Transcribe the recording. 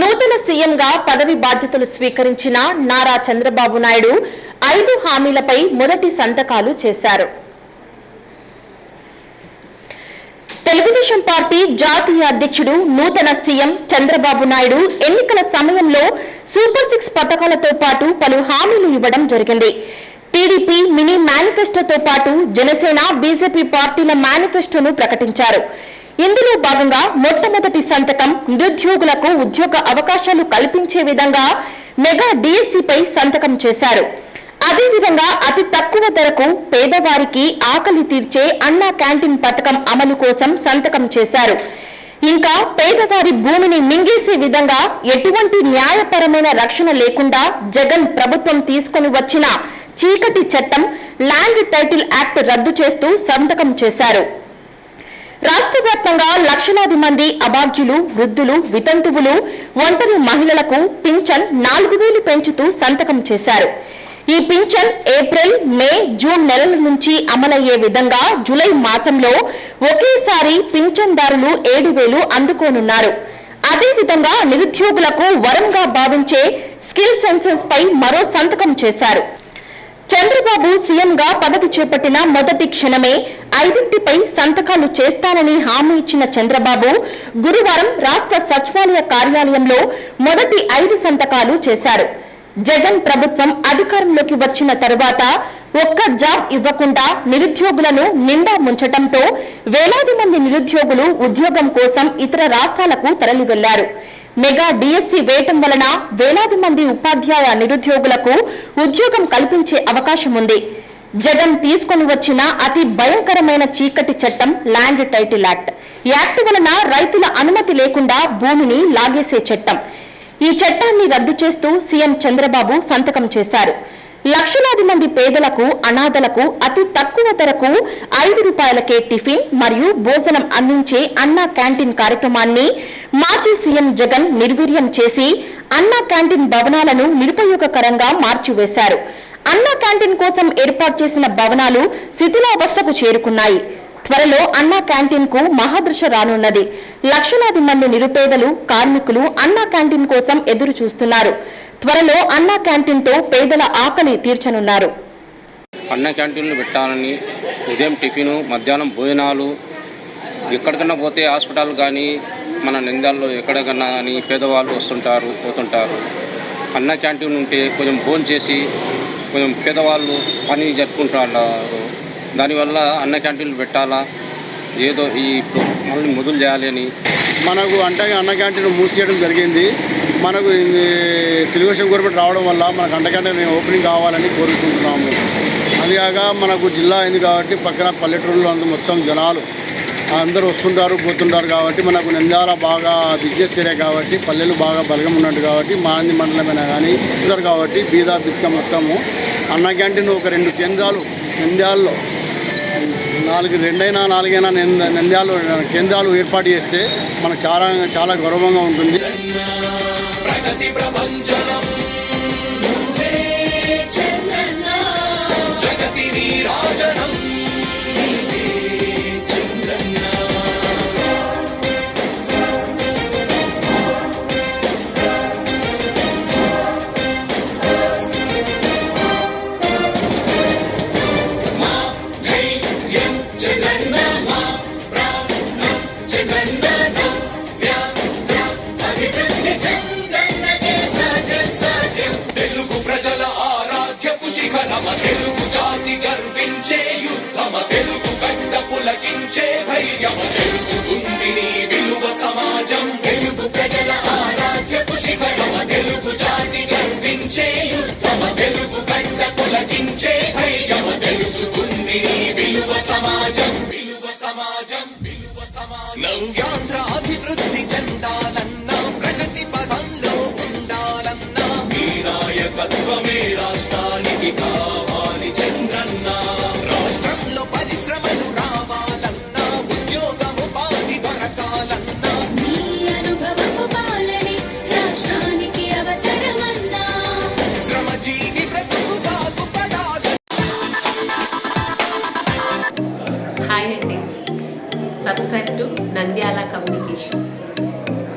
నూతన సీఎంగా పదవి బాధ్యతలు స్వీకరించిన నారా చంద్రబాబు నాయుడు ఐదు హామీలపై మొదటి సంతకాలు చేశారు. తెలుగుదేశం పార్టీ జాతీయ అధ్యక్షుడు నూతన సీఎం చంద్రబాబు నాయుడు ఎన్నికల సమయంలో సూపర్ సిక్స్ పథకాలతో పాటు పలు హామీలు ఇవ్వడం జరిగింది. టీడీపీ మినీ మేనిఫెస్టోతో పాటు జనసేన బీజేపీ పార్టీల మేనిఫెస్టోను ప్రకటించారు. ఇందులో భాగంగా మొట్టమొదటి సంతకం నిరుద్యోగులకు ఉద్యోగ అవకాశాలు కల్పించే విధంగా మెగా డిఎస్సిపై సంతకం చేశారు. అదేవిధంగా అతి తక్కువ ధరకు పేదవారికి ఆకలి తీర్చే అన్నా క్యాంటీన్ పథకం అమలు కోసం సంతకం చేశారు. ఇంకా పేదవారి భూమిని మింగేసే విధంగా ఎటువంటి న్యాయపరమైన రక్షణ లేకుండా జగన్ ప్రభుత్వం తీసుకొని వచ్చిన చీకటి చట్టం ల్యాండ్ టైటిల్ యాక్ట్ రద్దు చేస్తూ సంతకం చేశారు. రాష్ట్ర వ్యాప్తంగా లక్షలాది మంది అభాగ్యులు వృద్ధులు వితంతువులు ఒంటరి మహిళలకు పింఛన్ నాలుగు వేలు పెంచుతూ సంతకం చేశారు. ఈ పింఛన్ ఏప్రిల్ మే జూన్ నెలల నుంచి అమలయ్యే విధంగా జూలై మాసంలో ఒకేసారి పింఛన్దారులు ఏడు వేలు అందుకోనున్నారు. అదేవిధంగా నిరుద్యోగులకు వరంగా భావించే స్కిల్ సెన్సెస్ పై మరో సంతకం చేశారు. చంద్రబాబు సీఎంగా పదవి చేపట్టిన మొదటి క్షణమే ఐదింటిపై సంతకాలు చేస్తానని హామీ ఇచ్చిన చంద్రబాబు గురువారం రాష్ట్ర సచివాలయ కార్యాలయంలో మొదటి ఐదు సంతకాలు చేశారు. జగన్ ప్రభుత్వం అధికారంలోకి వచ్చిన తరువాత ఒక్క జాబ్ ఇవ్వకుండా నిరుద్యోగులను నిండా ముంచటంతో వేలాది మంది నిరుద్యోగులు ఉద్యోగం కోసం ఇతర రాష్ట్రాలకు తరలి వెళ్ళారు మెగా డిఎస్సి వేయటం వలన వేలాది మంది ఉపాధ్యాయ నిరుద్యోగులకు ఉద్యోగం కల్పించే అవకాశం ఉంది. జగన్ తీసుకొని వచ్చిన అతి భయంకరమైన చీకటి చట్టం ల్యాండ్ టైటిల్ యాక్ట్. యాక్ట్ వలన రైతుల అనుమతి లేకుండా భూమిని లాగేసే చట్టం. ఈ చట్టాన్ని రద్దు చేస్తూ సీఎం చంద్రబాబు సంతకం చేశారు. లక్షలాది మంది పేదలకు అనాథలకు అతి తక్కువ ధరకు ఐదు రూపాయలకే టిఫిన్ మరియు భోజనం అందించే అన్నా క్యాంటీన్ కార్యక్రమాన్ని మాజీ సీఎం జగన్ నిర్వీర్యం చేసి అన్నా క్యాంటీన్ భవనాలను నిరుపయోగకరంగా మార్చివేశారు. అన్న క్యాంటీన్ కోసం ఏర్పాటు చేసిన భవనాలు శిథిలావస్థకు చేరుకున్నాయి. త్వరలో అన్నా క్యాంటీన్కు మహాదృశ రానున్నది. లక్షలాది మంది నిరుపేదలు కార్మికులు అన్నా క్యాంటీన్ కోసం ఎదురు చూస్తున్నారు. త్వరలో అన్నా క్యాంటీన్తో పేదల ఆకలి తీర్చనున్నారు. అన్న క్యాంటీన్లు పెట్టాలని ఉదయం టిఫిను మధ్యాహ్నం భోజనాలు ఎక్కడికన్నా పోతే హాస్పిటల్ కానీ మన నిందాల్లో ఎక్కడికన్నా కానీ పేదవాళ్ళు వస్తుంటారు పోతుంటారు. అన్న క్యాంటీన్ ఉంటే కొంచెం భోజనం చేసి కొంచెం పేదవాళ్ళు పని జరుపుకుంటారు. దానివల్ల అన్న క్యాంటీన్లు పెట్టాలా? ఏదో ఈ మళ్ళీ మొదలు చేయాలి అని. మనకు అంటే అన్న క్యాంటీన్ మూసేయడం జరిగింది. మనకు తెలుగుదేశం గవర్నమెంట్ రావడం వల్ల మనకు అన్న క్యాంటీన్ ఓపెనింగ్ కావాలని కోరుకుంటున్నాము. అదిగాక మనకు జిల్లా అయింది కాబట్టి పక్కన పల్లెటూరులో అందరూ మొత్తం జనాలు అందరూ వస్తుంటారు పోతుంటారు కాబట్టి మనకు నంద్యాల బాగా బిజినెస్ కాబట్టి పల్లెలు బాగా బలగం ఉన్నట్టు కాబట్టి మాంది మండలమైనా కానీ ఉంటారు కాబట్టి బీదా బిక్క మొత్తము. అన్న క్యాంటీన్ ఒక రెండు కేంద్రాలు నంద్యాలలో నాలుగు రెండైనా నాలుగైనా నంద నంద్యాలు కేంద్రాలు ఏర్పాటు చేస్తే మనకు చాలా చాలా గౌరవంగా ఉంటుంది. జగతి Yeah. హాయ్ అండి